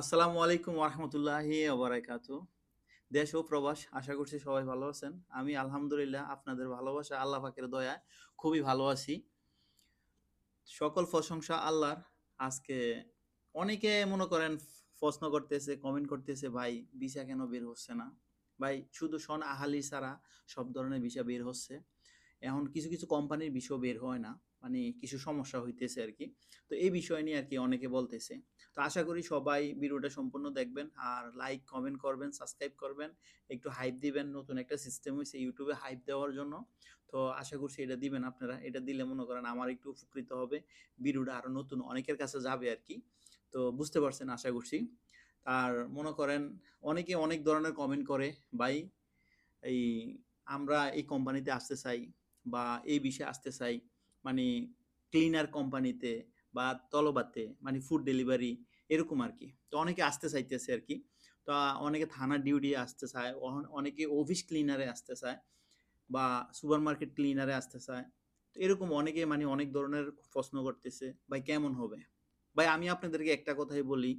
আসসালামু আলাইকুম ওরহমতুল্লাহি ওবরাকাতু। দেশ ও প্রবাস, আশা করছি সবাই ভালো আছেন। আমি আলহামদুলিল্লাহ আপনাদের ভালোবাসা, আল্লাহ পাকের দয়ায় খুবই ভালো আছি। সকল প্রশংসা আল্লাহর। আজকে অনেকে মনে করেন প্রশ্ন করতেছে কমেন্ট করতেছে, ভাই, ভিসা কেন বের হচ্ছে না? ভাই, শুধু সন আহালি ছাড়া সব ধরনের ভিসা বের হচ্ছে। এখন কিছু কিছু কোম্পানির বিষয় বের হয় না। মানে কিছু সমস্যা হইতেছে আর কি তো এই বিষয় নিয়ে আর কি অনেকে বলতেছে। তো আশা করি সবাই ভিডিওটা সম্পূর্ণ দেখবেন আর লাইক কমেন্ট করবেন সাবস্ক্রাইব করবেন। একটু হাইপ দিবেন, নতুন একটা সিস্টেম হয়েছে ইউটিউবে হাইপ দেওয়ার জন্য। তো আশা করছি এটা দিবেন আপনারা। এটা দিলে মনে করেন আমার একটু উপকৃত হবে। ভিডিওটা আরও নতুন অনেকের কাছে যাবে আর কি তো বুঝতে পারছেন আশা করছি। আর মনে করেন অনেকে অনেক ধরনের কমেন্ট করে, ভাই, এই আমরা এই কোম্পানিতে আসতে চাই বা এই বিষয়ে আসতে চাই। মানে ক্লিনার কোম্পানিতে বা তলবাতে মানে ফুড ডেলিভারি এরকম আর কি। তো অনেকে আসতে চাইতেছে আর কি। তো অনেকে থানার ডিউটি আসতে চায় অনেকে অফিস ক্লিনারে আসতে চায় বা সুপার মার্কেট ক্লিনারে আসতে চায়। তো এরকম অনেকে মানে অনেক ধরনের প্রশ্ন করতেছে, ভাই, কেমন হবে? ভাই, আমি আপনাদেরকে একটা কথাই বলি,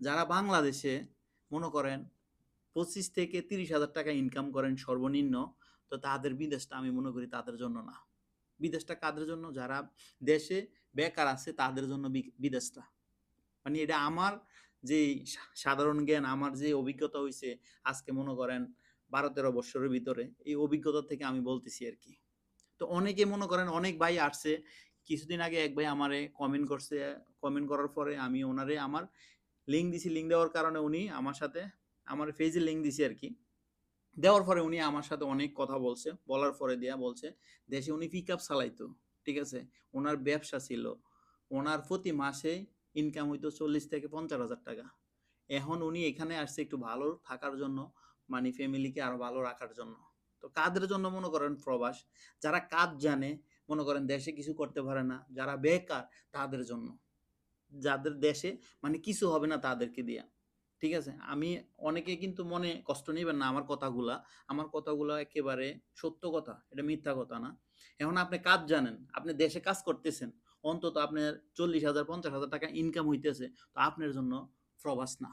যারা বাংলাদেশে, মনে করেন পঁচিশ থেকে তিরিশ হাজার টাকা ইনকাম করেন সর্বনিম্ন, তো তাদের বিদেশটা আমি মনে করি তাদের জন্য না। বিদেশটা কাদের জন্য? যারা দেশে বেকার আছে, তাদের জন্য বিদেশটা। মানে এটা আমার যে সাধারণ জ্ঞান, আমার যে অভিজ্ঞতা হয়েছে আজকে মনে করেন বারো তেরো বছরের ভিতরে, এই অভিজ্ঞতা থেকে আমি বলতেছি আর কি। তো অনেকে মনে করেন, অনেক ভাই আসছে, কিছুদিন আগে এক ভাই আমারে কমেন্ট করছে কমেন্ট করার পরে আমি ওনারে আমার লিঙ্ক দিছি। লিঙ্ক দেওয়ার কারণে উনি আমার সাথে, আমার পেজে লিঙ্ক দিছি আর কি। দেওয়ার পরে উনি আমার সাথে অনেক কথা বলছে, বলার পরে দিয়া বলছে, দেশে উনি পিক আপ চালাইতো, ঠিক আছে? ওনার ব্যবসা ছিল, ওনার প্রতি মাসে ইনকাম হইতো চল্লিশ থেকে পঞ্চাশ হাজার টাকা। এখন উনি এখানে আসছে একটু ভালো থাকার জন্য মানে ফ্যামিলিকে আরও ভালো রাখার জন্য। তো কাদের জন্য মনে করেন প্রবাস? যারা কাজ জানে, মনে করেন দেশে কিছু করতে পারে না, যারা বেকার, তাদের জন্য। যাদের দেশে মানে কিছু হবে না তাদেরকে দিয়া। ঠিক আছে? আমি অনেকে কিন্তু মনে কষ্ট নেবেন না আমার কথাগুলা। আমার কথাগুলা একেবারে সত্য কথা, এটা মিথ্যা কথা না। এখন আপনি কাজ জানেন, আপনি দেশে কাজ করতেছেন, অন্তত আপনার চল্লিশ হাজার, পঞ্চাশ হাজার টাকা ইনকাম হইতেছে, তো আপনার জন্য প্রবাস না।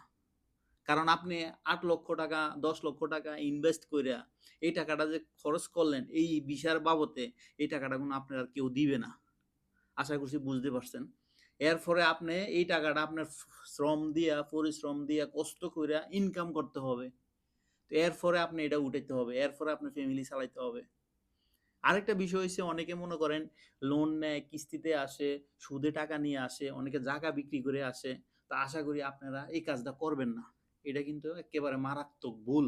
কারণ আপনি আট লক্ষ টাকা, দশ লক্ষ টাকা ইনভেস্ট কইরা এই টাকাটা যে খরচ করলেন, এই বিষয়ের বাবদে এই টাকাটা কোনো আপনার আর কেউ দিবে না। আশা করছি বুঝতে পারছেন। এর ফলে আপনি এই টাকাটা আপনার শ্রম দিয়া, পরিশ্রম দিয়া, কষ্ট কইরা ইনকাম করতে হবে। তো এর ফলে আপনি এটা উঠাইতে হবে, এরপরে আপনার ফ্যামিলি চালাইতে হবে। আরেকটা বিষয় হচ্ছে অনেকে মনে করেন লোন নেয়, কিস্তিতে আসে, সুদে টাকা নিয়ে আসে, অনেকে জায়গা বিক্রি করে আসে। তা আশা করি আপনারা এই কাজটা করবেন না। এটা কিন্তু একেবারে মারাত্মক ভুল।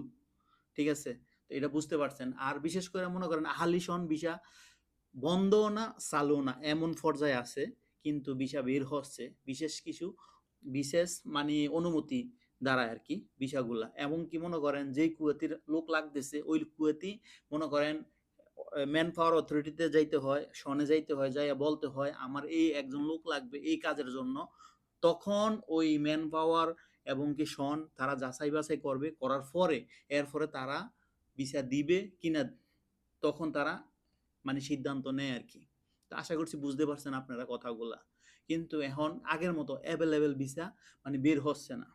ঠিক আছে? তো এটা বুঝতে পারছেন। আর বিশেষ করে মনে করেন আহালিশন ভিসা বন্ধও না চালু না। এমন পর্যায়ে আছে কিন্তু ভিসা বের হচ্ছে। বিশেষ কিছু, বিশেষ মানে অনুমতি দ্বারা আর কি ভিসাগুলা। এবং কি মনে করেন, যেই কুয়েতির লোক লাগতেছে, ওই কুয়েতি মনে করেন ম্যান পাওয়ার অথরিটিতে যাইতে হয়, সনে যাইতে হয়, যাইয়া বলতে হয়, আমার এই একজন লোক লাগবে এই কাজের জন্য। তখন ওই ম্যান পাওয়ার এবং কি সন, তারা যাচাই বাছাই করবে, করার পরে এর এরপরে তারা ভিসা দিবে কিনা, তখন তারা মানে সিদ্ধান্ত নেয় আর কি তো আশা করছি বুঝতে পারছেন আপনারা কথাগুলা। কিন্তু এখন আগের মতো অ্যাভেলেবেল ভিসা মানে বের হচ্ছে না।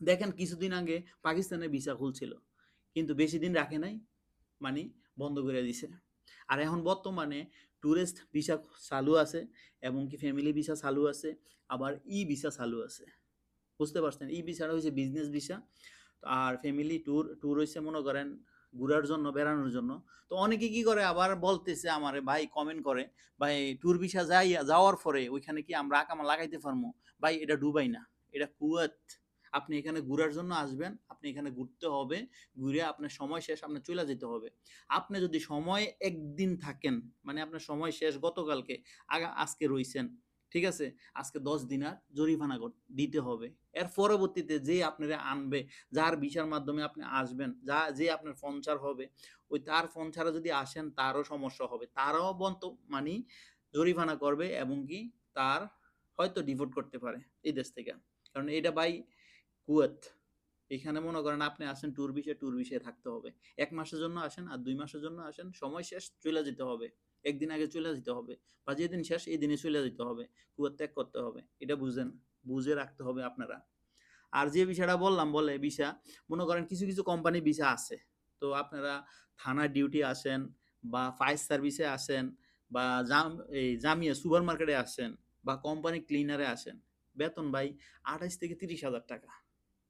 দেখেন কিছুদিন আগে পাকিস্তানের ভিসা খুলছিল, কিন্তু বেশি দিন রাখে নাই মানে বন্ধ করে দিছে। আর এখন বর্তমানে ট্যুরিস্ট ভিসা চালু আছে, এবং কি ফ্যামিলি ভিসা চালু আছে, আবার ই ভিসা চালু আছে। বুঝতে পারছেন? ই ভিসাটা হচ্ছে বিজনেস ভিসা আর ফ্যামিলি ট্যুর ট্যুর হচ্ছে মনে করেন ঘোরার জন্য, বেড়ানোর জন্য। তো অনেকে কি করে? আবার বলতেছে আমারে, ভাই কমেন্ট করে, ভাই ট্যুর ভিসা যাই, যাওয়ার পরে ওইখানে কি আমরা আকামা লাগাইতে পারব ভাই, এটা ডুবাই না, এটা কুয়েত। আপনি এখানে ঘুরার জন্য আসবেন, আপনি এখানে ঘুরতে হবে, ঘুরে আপনার সময় শেষ, আপনার চলে যেতে হবে। আপনি যদি সময় একদিন থাকেন মানে আপনার সময় শেষ গতকালকে আজকে রইছেন ঠিক আছে? আজকে দশ দিন আর জরিমানা দিতে হবে। এর পরবর্তীতে যে আপনারা আনবে, যার ভিসার মাধ্যমে আপনি আসবেন, যা, যে আপনার ফঞ্চার হবে, ওই তার ফঞ্চারে যদি আসেন, তারও সমস্যা হবে। তারাও বন্ত মানে জরিমানা করবে এবং কি তার হয়তো ডিভোট করতে পারে এই দেশ থেকে। কারণ এটা বাই কুয়েত। এখানে মনে করেন আপনি আসেন ট্যুর বিষয়ে ট্যুর বিষয়ে থাকতে হবে। এক মাসের জন্য আসেন আর দুই মাসের জন্য আসেন, সময় শেষ, চলে যেতে হবে। একদিন আগে চলে যেতে হবে বা যেদিন শেষ, এই দিনে চলে যেতে হবে। কুয়েত ত্যাগ করতে হবে। এটা বুঝেন, বুঝে রাখতে হবে আপনারা। আর যে বিষয়টা বললাম, বলে ভিসা, মনে করেন কিছু কিছু কোম্পানি ভিসা আছে। তো আপনারা থানা ডিউটি আসেন বা ফায়ার সার্ভিসে আসেন বা জাম, এই জামিয়া সুপার মার্কেটে আসেন বা কোম্পানি ক্লিনারে আসেন, বেতন ভাই আঠাইশ থেকে তিরিশ হাজার টাকা।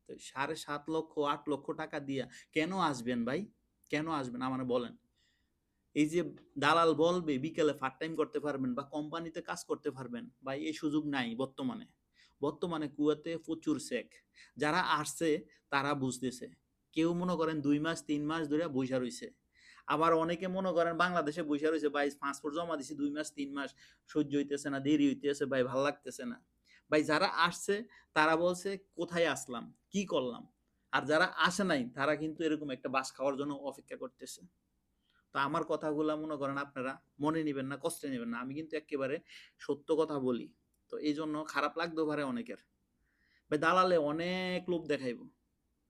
তো সাড়ে সাত লক্ষ, আট লক্ষ টাকা দিয়া কেন আসবেন ভাই? কেন আসবেন আমার বলেন। এই যে দালাল বলবে বিকেলে পার্ট টাইম করতে পারবেন বা কোম্পানিতে কাজ করতে পারবেন ভাই এই সুযোগ নাই বর্তমানে। বর্তমানে কুয়াতে প্রচুর সেক যারা আসছে, তারা বুঝতেছে। কেউ মনে করেন দুই মাস, তিন মাস ধরে বৈশা রইছে। আবার অনেকে মনে করেন বাংলাদেশে বৈশা রয়েছে ভাই পাসপোর্ট জমা দিছি দুই মাস, তিন মাস, সহ্য হইতেছে না, দেরি হইতেছে, ভাই, ভালো লাগতেছে না। ভাই, যারা আসছে, তারা বলছে, কোথায় আসলাম? কি করলাম? আর যারা আসে নাই, তারা কিন্তু এরকম একটা বাস খাওয়ার জন্য অপেক্ষা করতেছে। তো আমার কথাগুলো মনে করেন আপনারা মনে নেবেন না, কষ্টে নেবেন না। আমি কিন্তু একেবারে সত্য কথা বলি। তো এই জন্য খারাপ লাগতেও পারে অনেকের। ভাই দালালে অনেক লোভ দেখাইব।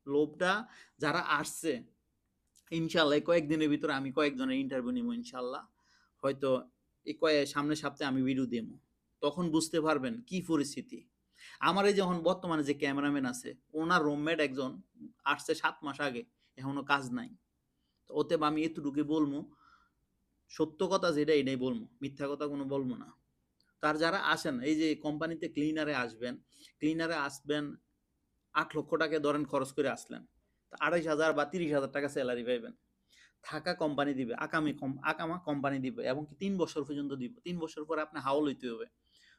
লোভটা যারা আসছে, ইনশাল্লাহ কয়েকদিনের ভিতরে আমি কয়েকজনের ইন্টারভিউ নিব ইনশাল্লাহ। হয়তো এই কয়েক সামনের সপ্তাহে আমি ভিডিও দেবো তখন বুঝতে পারবেন কি পরিস্থিতি। আমার এই যখন বর্তমানে যে ক্যামেরাম্যান আছে, ওনার রুমমেট একজন আসছে সাত মাস আগে, এখনও কাজ নাই। ওতে আমি এতটুকু বলব, সত্য কথা যেটা এটাই বলব, মিথ্যা কথা কোনো বলব না। তার যারা আসেন, এই যে কোম্পানিতে ক্লিনারে আসবেন ক্লিনারে আসবেন, আট লক্ষ টাকা ধরেন খরচ করে আসলেন আড়াইশ হাজার বা তিরিশ হাজার টাকা স্যালারি পাইবেন। থাকা কোম্পানি দিবে আকামি কম আকামা কোম্পানি দিবে, এবং কি তিন বছর পর্যন্ত দিব, তিন বছর পরে আপনি হাওল হইতে হবে।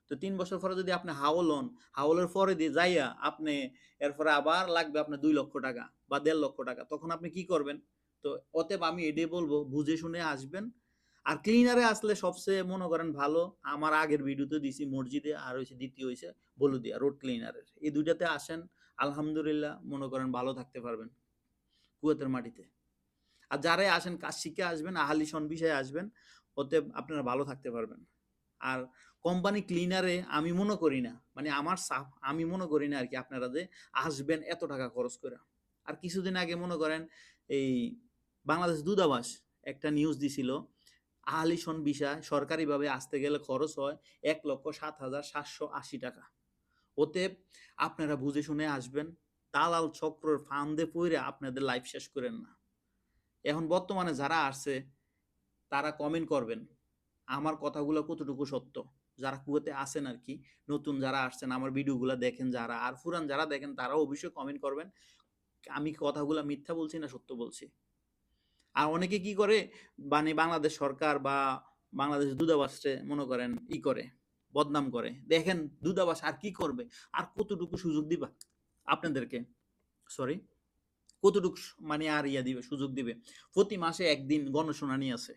তো তিন বছর পরে যদি আপনি হাওল হন, হাওলের পরে দিয়ে যাইয়া আপনি, এরপরে আবার লাগবে আপনার দুই লক্ষ টাকা বা দেড় লক্ষ টাকা, তখন আপনি কি করবেন? তো অতএব আমি এটাই বলব, বুঝে শুনে আসবেন। আর ক্লিনারে আসলে সবচেয়ে মনে করেন ভালো, আমার আগের ভিডিওতে দিছি মসজিদে, আর হয়েছে দ্বিতীয় হয়েছে বলুদিয়া রোড ক্লিনারের এই দুইটাতে আসেন, আলহামদুলিল্লাহ মনে করেন ভালো থাকতে পারবেন কুয়েতের মাটিতে। আর যারাই আসেন কাজ শিখে আসবেন, আহালি সন বিষয়ে আসবেন ওতে আপনারা ভালো থাকতে পারবেন। আর কোম্পানি ক্লিনারে আমি মনে করি না মানে আমার সাফ আমি মনে করি না আর কি আপনারা যে আসবেন এত টাকা খরচ করে। আর কিছুদিন আগে মনে করেন এই বাংলাদেশ দূতাবাস একটা নিউজ দিছিল আহালিশন বিষয় সরকারিভাবে আসতে গেলে খরচ হয় এক লক্ষ সাত হাজার সাতশো আশি টাকা। ওতে আপনারা বুঝে শুনে আসবেন, দালাল চক্রের ফান্দে পড়ে আপনাদের লাইফ শেষ করেন না। এখন বর্তমানে যারা আসছে, তারা কমেন্ট করবেন, আমার কথাগুলো কতটুকু সত্য? যারা কুয়েতে আসেন আর কি, নতুন যারা আসছেন, আমার ভিডিওগুলো দেখেন যারা, আর ফুরান যারা দেখেন, তারাও অবশ্যই কমেন্ট করবেন। আমি কথাগুলো মিথ্যা বলছি না সত্য বলছি? আর অনেকে কি করে? মানে বাংলাদেশ সরকার বা বাংলাদেশ দূতাবাসে মনে করেন ই করে, বদনাম করে। দেখেন দূতাবাস আর কি করবে? আর কতটুকু সুযোগ দিবা আপনাদেরকে? সরি কতটুকু মানে আর ইয়া দিবে, সুযোগ দিবে? প্রতি মাসে একদিন গণশুনানি আছে।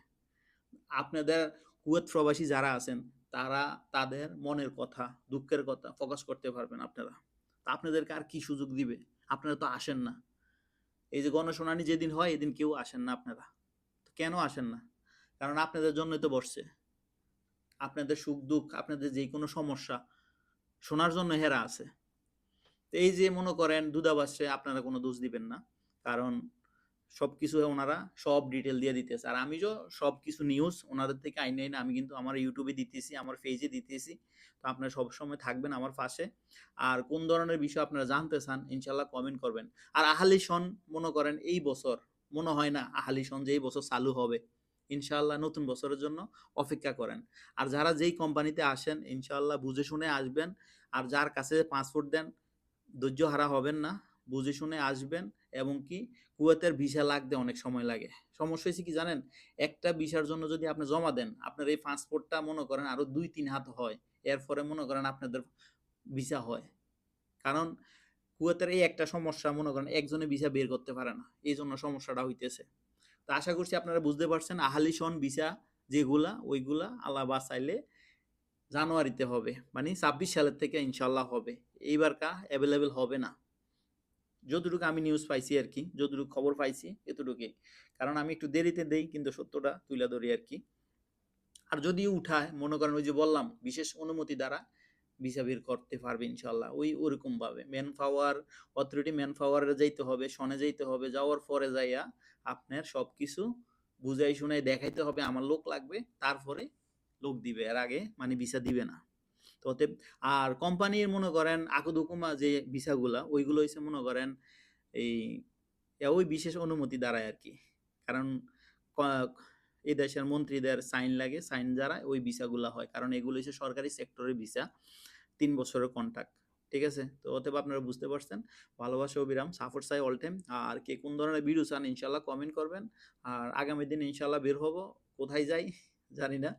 আপনাদের কুয়েত প্রবাসী যারা আছেন, তারা তাদের মনের কথা, দুঃখের কথা প্রকাশ করতে পারবেন আপনারা। আপনাদেরকে আর কি সুযোগ দিবে? আপনারা তো আসেন না। এই যে গণশুনানি যেদিন হয়, এদিন কেউ আসেন না আপনারা। তো কেন আসেন না? কারণ আপনাদের জন্যই তো বসছে। আপনাদের সুখ, দুঃখ, আপনাদের যে কোনো সমস্যা শোনার জন্য হেরা আছে। তো এই যে মনে করেন দুধাবাসে আপনারা কোনো দোষ দিবেন না। কারণ সব কিছু ওনারা সব ডিটেল দিয়ে দিতেছে। আর আমি যে সব কিছু নিউজ ওনাদের থেকে আইনে না আমি কিন্তু আমার ইউটিউবে দিতেছি, আমার পেজে দিতেছি। তো আপনারা সবসময় থাকবেন আমার পাশে। আর কোন ধরনের বিষয় আপনারা জানতে চান ইনশাল্লাহ কমেন্ট করবেন। আর আহালি সন মনে করেন এই বছর, মনে হয় না আহালি সন যে এই বছর চালু হবে। ইনশাল্লাহ নতুন বছরের জন্য অপেক্ষা করেন। আর যারা যেই কোম্পানিতে আসেন ইনশাল্লাহ বুঝে শুনে আসবেন। আর যার কাছে পাসপোর্ট দেন ধৈর্য হারা হবেন না। বুঝে শুনে আসবেন এবং কি কুয়েতের ভিসা লাগতে অনেক সময় লাগে। সমস্যা হয়েছে কি জানেন? একটা ভিসার জন্য যদি আপনি জমা দেন, আপনার এই পাসপোর্টটা মনে করেন আরও দুই তিন হাত হয়। এরপরে মনে করেন আপনাদের ভিসা হয়। কারণ কুয়েতের এই একটা সমস্যা মনে করেন একজনে ভিসা বের করতে পারে না। এই জন্য সমস্যাটা হইতেছে। তো আশা করছি আপনারা বুঝতে পারছেন আহালি সন ভিসা যেগুলা, ওইগুলা আল্লাহ বাঁচাইলে জানুয়ারিতে হবে। মানে ছাব্বিশ সালের থেকে ইনশাল্লাহ হবে। এইবার কা অ্যাভেলেবেল হবে না। যতটুকু আমি নিউজ পাইছি আর কি, যতটুকু খবর পাইছি এতটুকুই। কারণ আমি একটু দেরিতে দেই, কিন্তু সত্যটা তুলে ধরি আর কি। আর যদি উঠায়, মনে করেন ওই যে বললাম, বিশেষ অনুমতি দ্বারা ভিসা করতে পারবে ইনশাল্লাহ ওই ওরকম ভাবে ম্যান পাওয়ার অথরিটি ম্যান পাওয়ারে যাইতে হবে, সনে যাইতে হবে, যাওয়ার পরে যাইয়া আপনার সব কিছু বুঝাই শুনাই দেখাইতে হবে, আমার লোক লাগবে, তারপরে লোক দিবে। এর আগে মানে ভিসা দিবে না। তো অতএব, আর কোম্পানির মনে করেন আকুদুকুমা যে ভিসাগুলা, ওইগুলো হইছে মনে করেন এই ওই বিশেষ অনুমতি দ্বারাই আর কি কারণ এই দেশের মন্ত্রীদের সাইন লাগে, সাইন দ্বারা ওই ভিসাগুলা হয়। কারণ এগুলো হচ্ছে সরকারি সেক্টরের ভিসা, তিন বছরের কন্ট্রাক্ট ঠিক আছে? তো অতএব আপনারা বুঝতে পারছেন। ভালোবাসা অবিরাম সাপোর্ট সাই অল টাইম আর কে কোন ধরনের ভিডিও চান ইনশাল্লাহ কমেন্ট করবেন। আর আগামী দিন ইনশাল্লাহ বের হব। কোথায় যাই, জানি না।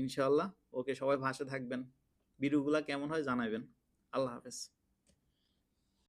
ইনশাল্লাহ ওকে, সবাই ভাষা থাকবেন। ভিডিওগুলো কেমন হয় জানাবেন আল্লাহ হাফেজ।